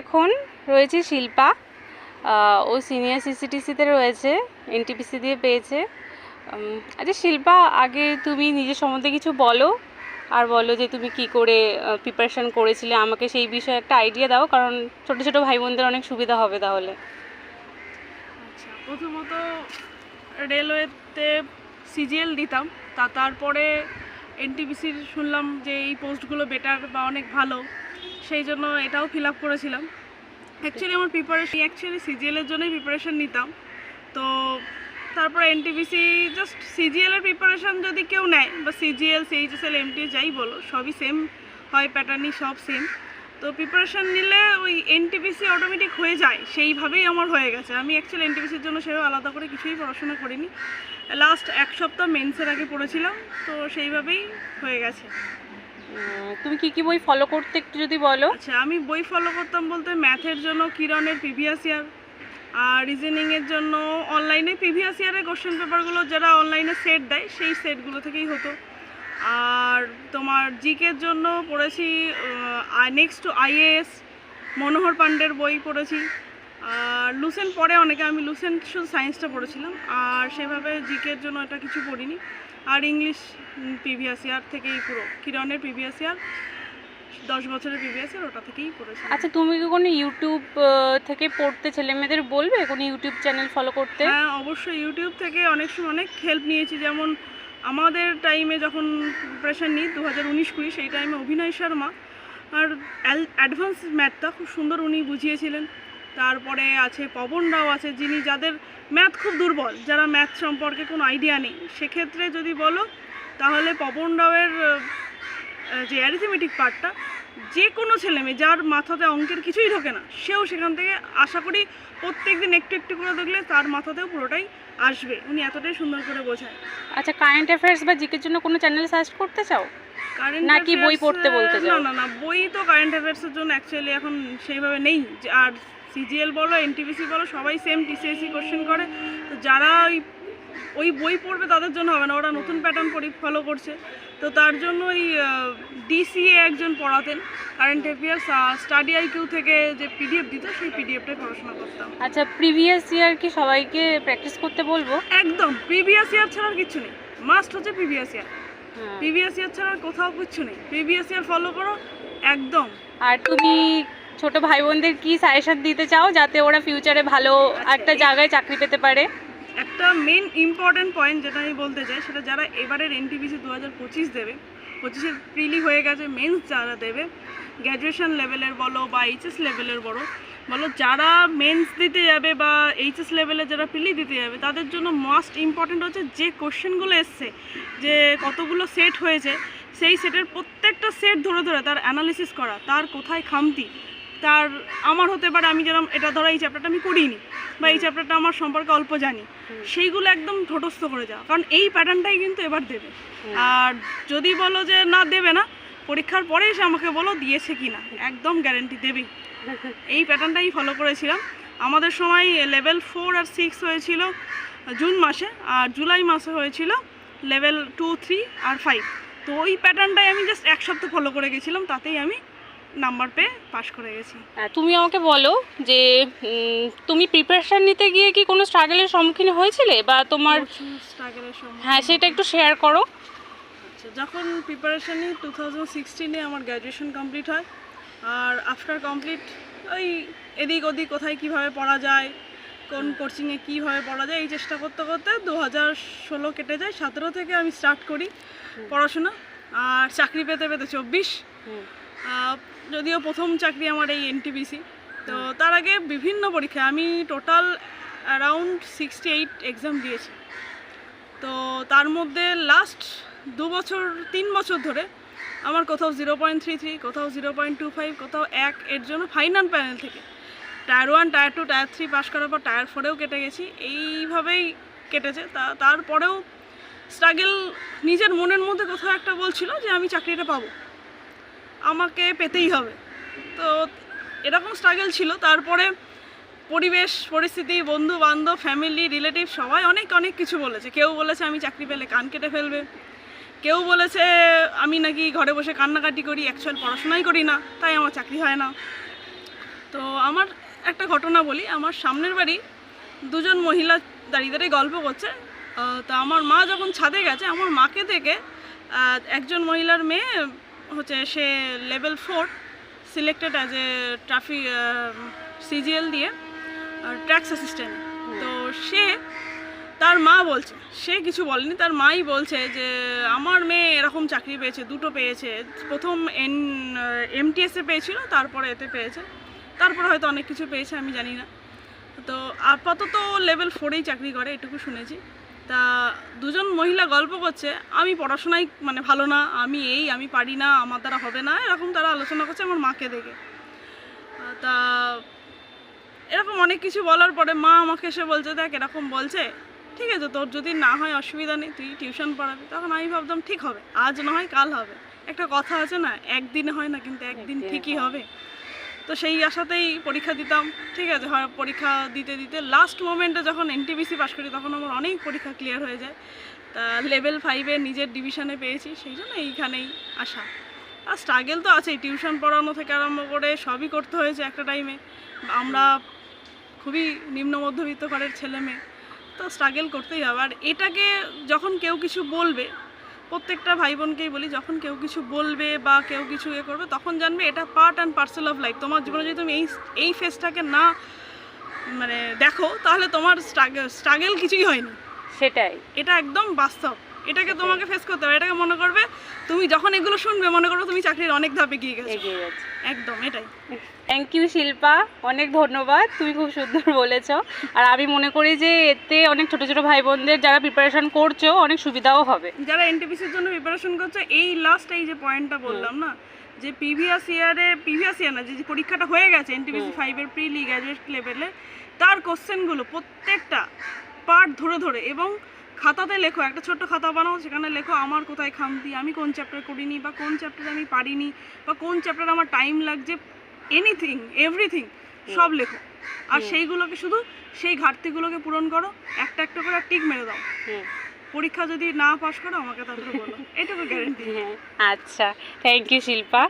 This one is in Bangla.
এখন রয়েছে শিল্পা ও সিনিয়র সিসিটিসিতে রয়েছে এনটিপিসি দিয়ে পেয়েছে। আচ্ছা শিল্পা, আগে তুমি নিজের সম্বন্ধে কিছু বলো, আর বলো যে তুমি কি করে প্রিপারেশন করেছিলে, আমাকে সেই বিষয়ে একটা আইডিয়া দাও, কারণ ছোট ছোট ভাই বোনদের অনেক সুবিধা হবে তাহলে। আচ্ছা প্রথমত রেলওয়েতে সিজিএল দিতাম, তা তারপরে এনটিপিসির শুনলাম যে এই পোস্টগুলো বেটার বা অনেক ভালো। সেই জন্য এটাও ফিল আপ করেছিলাম। অ্যাকচুয়ালি আমার প্রিপারেশন অ্যাকচুয়ালি সিজিএলের জন্যই প্রিপারেশন নিতাম। তো তারপরে এনটিপিসি জাস্ট সিজিএলের প্রিপারেশন যদি কেউ নেয়, বা সিজিএল সিএইচএসএল এমটিএস যাই বলো, সবই সেম হয় প্যাটার্নই সব সেম তো প্রিপারেশন নিলে ওই এনটিপিসি অটোমেটিক হয়ে যায়, সেইভাবেই আমার হয়ে গেছে। আমি অ্যাকচুয়ালি এনটিপিসির জন্য সেভাবে আলাদা করে কিছুই পড়াশোনা করিনি। লাস্ট এক সপ্তাহ মেন্সের আগে পড়েছিলাম, তো সেইভাবেই হয়ে গেছে। তুমি কি কি বই ফলো করতে একটু যদি বলো? আচ্ছা আমি বই ফলো করতাম বলতে ম্যাথের জন্য কিরণের প্রিভিয়াস ইয়ার আর রিজনিংয়ের জন্য অনলাইনে প্রিভিয়াস ইয়ারের কোশ্চেন পেপারগুলো যারা অনলাইনে সেট দেয়, সেই সেটগুলো থেকেই হতো। আর তোমার জিকের জন্য পড়েছি নেক্সট টু আইএএস মনোহর পাণ্ডের বই পড়েছি। আর লুসেন পরে অনেকে, আমি লুসেন্ট শুধু সায়েন্সটা পড়েছিলাম, আর সেভাবে জিকের জন্য এটা কিছু পড়িনি। আর ইংলিশ প্রিভিয়াস ইয়ার থেকেই পুরো। কিরণের প্রিভিয়াস ইয়ার দশ বছরের প্রিভিয়াস ইয়ার ওটা থেকেই পড়েছি আচ্ছা তুমি কি কোনো ইউটিউব থেকে পড়তে ছেলে মেয়েদের বলবে? কোনো ইউটিউব চ্যানেল ফলো করতে? হ্যাঁ অবশ্যই। ইউটিউব থেকে অনেক সময় অনেক হেল্প নিয়েছি। যেমন আমাদের টাইমে যখন প্রিপারেশন নিই দু হাজার উনিশ কুড়ি সেই টাইমে অভিনয় শর্মা আর অ্যাডভান্স ম্যাথটা খুব সুন্দর উনি বুঝিয়েছিলেন। তারপরে আছে পবন রাও আছে যিনি যাদের ম্যাথ খুব দুর্বল যারা ম্যাথ সম্পর্কে কোনো আইডিয়া নেই। সেক্ষেত্রে যদি বলো তাহলে পবন রাওয়ের যে অ্যারিথমেটিক পার্টটা যে কোনো ছেলে মেয়ে যার মাথাতে অঙ্কের কিছুই ঢোকে না সেও সেখান থেকে আশা করি প্রত্যেক দিন একটু একটু করে দেখলে তার মাথাতেও পুরোটাই আসবে। উনি এতটাই সুন্দর করে বোঝায়। আচ্ছা কারেন্ট অ্যাফেয়ার্স বা জিকের জন্য কোনো চ্যানেল সার্চ করতে চাও? কারেন্ট নাকি বই পড়তে বলতে না চাও? না না বই তো কারেন্ট অ্যাফেয়ার্সের জন্য অ্যাকচুয়ালি এখন সেইভাবে নেই। আর সিজিএল বলো এনটিপিসি বলো সবাই সেম টিসিএসসি কোশ্চেন করে। তো যারা ওই ওই বই পড়বে তাদের জন্য হবে না ওরা নতুন প্যাটার্ন পড়ি ফলো করছে। তো তার জন্য ওই ডিসিএ একজন পড়াতেন কারেন্ট অ্যাফেয়ার্স স্টাডি আইকিউ থেকে যে পিডিএফ দিত সেই পিডিএফটাই পড়াশোনা করতাম। আচ্ছা প্রিভিয়াস ইয়ার কি সবাইকে প্র্যাকটিস করতে বলব? একদম প্রিভিয়াস ইয়ার ছাড়া কিচ্ছু নেই। মাস্ট হচ্ছে প্রিভিয়াস ইয়ার। প্রিভিয়াস ইয়ার ছাড়া কোথাও কিছু নেই। প্রিভিয়াস ইয়ার ফলো করো একদম। আর তুমি ছোট ভাই বোনদের কি সাজেশন দিতে চাও যাতে ওরা ফিউচারে ভালো একটা জায়গায় চাকরি পেতে পারে? একটা মেন ইম্পর্ট্যান্ট পয়েন্ট যেটা আমি বলতে চাই, সেটা যারা এবারের এনটিপিসি দু হাজার পঁচিশ দেবে, পঁচিশে প্রিলি হয়ে গেছে মেন্স যারা দেবে গ্র্যাজুয়েশন লেভেলের বলো বা এইচএস লেভেলের বলো বলো যারা মেন্স দিতে যাবে বা এইচএস লেভেলে যারা প্রিলি দিতে যাবে, তাদের জন্য মাস্ট ইম্পর্ট্যান্ট হচ্ছে যে কোশ্চেনগুলো এসছে, যে কতগুলো সেট হয়েছে, সেই সেটের প্রত্যেকটা সেট ধরে ধরে তার অ্যানালিসিস করা, তার কোথায় খামতি তার আমার হতে পারে আমি যেরকম এটা ধরো এই চ্যাপ্টারটা আমি করিনি বা এই চ্যাপ্টারটা আমার সম্পর্কে অল্প জানি। সেইগুলো একদম ঠোটস্থ করে যাওয়া। কারণ এই প্যাটার্নটাই কিন্তু এবার দেবে। আর যদি বলো যে না দেবে না পরীক্ষার পরে এসে আমাকে বলো দিয়েছে কি না একদম গ্যারেন্টি দেবেই। এই প্যাটার্নটাই ফলো করেছিলাম। আমাদের সময় লেভেল ফোর আর সিক্স হয়েছিল জুন মাসে আর জুলাই মাসে হয়েছিল লেভেল টু থ্রি আর ফাইভ তো ওই প্যাটার্নটাই আমি জাস্ট এক সপ্তাহ ফলো করে গেছিলাম তাতেই আমি নাম্বার পেয়ে পাশ করে গেছি। তুমি আমাকে বলো যে তুমি প্রিপারেশন নিতে গিয়ে কি কোনো স্ট্রাগলের সম্মুখীন হয়েছিলে? বা তোমার স্ট্রাগলের হ্যাঁ সেটা একটু শেয়ার করো। আচ্ছা যখন প্রিপারেশন নিই টু থাউজেন্ড সিক্সটিনে আমার গ্র্যাজুয়েশন কমপ্লিট হয় আর আফটার কমপ্লিট ওই এদিক ওদিক কোথায় কীভাবে পড়া যায় কোন কোচিংয়ে কীভাবে পড়া যায় এই চেষ্টা করতে করতে দু হাজার ষোলো কেটে যায় সতেরো থেকে আমি স্টার্ট করি পড়াশোনা আর চাকরি পেতে পেতে চব্বিশ। যদিও প্রথম চাকরি আমার এই এনটিবিসি তো তার আগে বিভিন্ন পরীক্ষা, আমি total around sixty eight exam দিয়েছি। তো তার মধ্যে লাস্ট দু বছর, তিন বছর ধরে আমার কোথাও জিরো পয়েন্ট থ্রি থ্রি কোথাও জিরো পয়েন্ট টু ফাইভ কোথাও এক, এর জন্য ফাইনাল প্যানেল থেকে। Tier one tier two tier three পাশ করার পর টায়ার ফোরেও কেটে গেছি, এইভাবেই কেটেছে। তা, তারপরেও স্ট্রাগল নিজের মনের মধ্যে কোথাও একটা বলছিল যে আমি চাকরিটা পাবো। আমাকে পেতেই হবে। তো এরকম স্ট্রাগল ছিল। তারপরে পরিবেশ, পরিস্থিতি বন্ধু বান্ধব ফ্যামিলি রিলেটিভ সবাই অনেক অনেক কিছু বলেছে। কেউ বলেছে আমি চাকরি পেলে কান কেটে ফেলবে। কেউ বলেছে আমি নাকি ঘরে বসে কান্নাকাটি করি অ্যাকচুয়াল পড়াশোনাই করি না, তাই আমার চাকরি হয় না। তো আমার একটা ঘটনা বলি, আমার সামনের বাড়ি দুজন মহিলা দাঁড়িয়ে দাঁড়িয়ে গল্প করছে। তা আমার মা যখন ছাদে গেছে, আমার মাকে থেকে একজন মহিলার মেয়ে হচ্ছে সে level four selected as a traffic CGL দিয়ে ট্র্যাক্স অ্যাসিস্ট্যান্ট তো সে তার মা বলছে সে কিছু বলেনি তার মাই বলছে যে আমার মেয়ে এরকম চাকরি পেয়েছে দুটো পেয়েছে। প্রথম এন এমটিএসে পেয়েছিল তারপরে এতে পেয়েছে। তারপরে হয়তো অনেক কিছু পেয়েছে আমি জানি না। তো আপাতত লেভেল ফোরেই চাকরি করে এটুকু শুনেছি। তা দুজন মহিলা গল্প করছে আমি পড়াশোনায় মানে ভালো না আমি এই আমি পারি না আমার দ্বারা হবে না এরকম তারা আলোচনা করছে আমার মাকে দেখে। তা এরকম অনেক কিছু বলার পরে মা আমাকে এসে বলছে দেখ এরকম বলছে ঠিক আছে তোর যদি না হয় অসুবিধা নেই তুই টিউশন পড়াবি। তখন আমি ভাবতাম ঠিক হবে আজ না হয় কাল হবে। একটা কথা আছে না একদিনে হয় না কিন্তু একদিন ঠিকই হবে। তো সেই আশাতেই পরীক্ষা দিতাম। ঠিক আছে, হয় পরীক্ষা দিতে দিতে লাস্ট মোমেন্টে যখন এনটিবিসি পাশ করি, তখন আমার অনেক পরীক্ষা ক্লিয়ার হয়ে যায়। তা লেভেল ফাইভে নিজের ডিভিশনে পেয়েছি, সেই জন্য এইখানেই আসা আর স্ট্রাগেল তো আছেই টিউশন পড়ানো থেকে আরম্ভ করে সবই করতে হয়েছে একটা টাইমে আমরা খুবই নিম্ন মধ্যবিত্ত ঘরের ছেলে মেয়ে, তো স্ট্রাগেল করতেই হবে। আর এটাকে যখন কেউ কিছু বলবে প্রত্যেকটা ভাই বোনকেই বলি যখন কেউ কিছু বলবে বা কেউ কিছু ইয়ে করবে তখন জানবে এটা part and parcel of life তোমার জীবনে যদি তুমি এই এই ফেসটাকে না মানে দেখো তাহলে তোমার স্ট্রাগল কিছুই হয়নি। সেটাই। এটা একদম বাস্তব। এটাকে তোমাকে ফেস করতে হবে এটাকে মনে করবে তুমি যখন এগুলো শুনবে মনে করো তুমি চাকরির অনেক ধাপে গিয়ে গেছো। এগিয়ে যাচ্ছে একদম এটাই। Thank you Shilpa. অনেক ধন্যবাদ তুমি খুব সুন্দর বলেছ। আর আমি মনে করি যে এতে অনেক ছোট ছোট ভাই বোনদের যারা প্রিপারেশন করছ অনেক সুবিধাও হবে। যারা এনটিপিসির জন্য প্রিপারেশন করছে এই লাস্ট এই যে পয়েন্টটা বললাম না যে প্রিভিয়াস ইয়ারে প্রিভিয়াস ইয়ার না যে পরীক্ষাটা হয়ে গেছে এনটিপিসি। ফাইভের প্রিলি গ্র্যাজুয়েট লেভেলে তার কোশ্চেনগুলো প্রত্যেকটা পার্ট ধরে ধরে এবং খাতাতে লেখো একটা ছোট্ট খাতা বানাও সেখানে লেখো আমার কোথায় খামতি আমি কোন চ্যাপ্টার করিনি বা কোন চ্যাপ্টার আমি পারিনি বা কোন চ্যাপ্টার আমার টাইম লাগছে এনিথিং এভরিথিং সব লেখো। আর সেইগুলোকে শুধু সেই ঘাটতিগুলোকে পূরণ করো একটা একটা করে টিক মেরে দাও। পরীক্ষা যদি না পাশ করো আমাকে তারপরে বলো। এটুকু গ্যারেন্টি হ্যাঁ আচ্ছা। Thank you Shilpa.